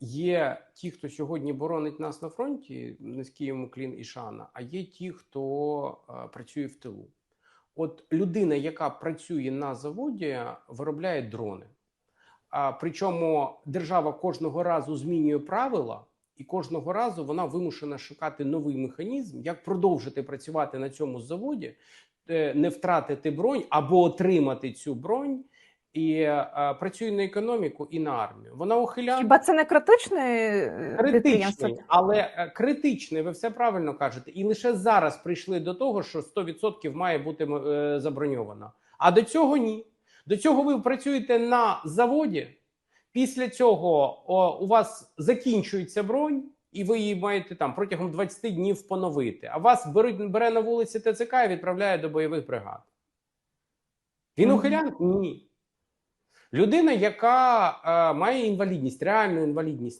є ті, хто сьогодні боронить нас на фронті, низький йому клін і шана, а є ті, хто е, працює в тилу. От людина, яка працює на заводі, виробляє дрони. А причому держава кожного разу змінює правила, і кожного разу вона вимушена шукати новий механізм, як продовжити працювати на цьому заводі, е, не втратити бронь або отримати цю бронь. І е, працює на економіку і на армію. Вона ухиляє Хіба це не критичне е, критичний, але е, критичний, ви все правильно кажете. І лише зараз прийшли до того, що 100% має бути е, заброньовано. А до цього ні. До цього ви працюєте на заводі. Після цього о, у вас закінчується бронь, і ви її маєте там протягом 20 днів поновити. А вас беруть, бере на вулиці ТЦК і відправляє до бойових бригад. Він Мгм. ухилянт? Ні. Людина, яка е, має інвалідність, реальну інвалідність.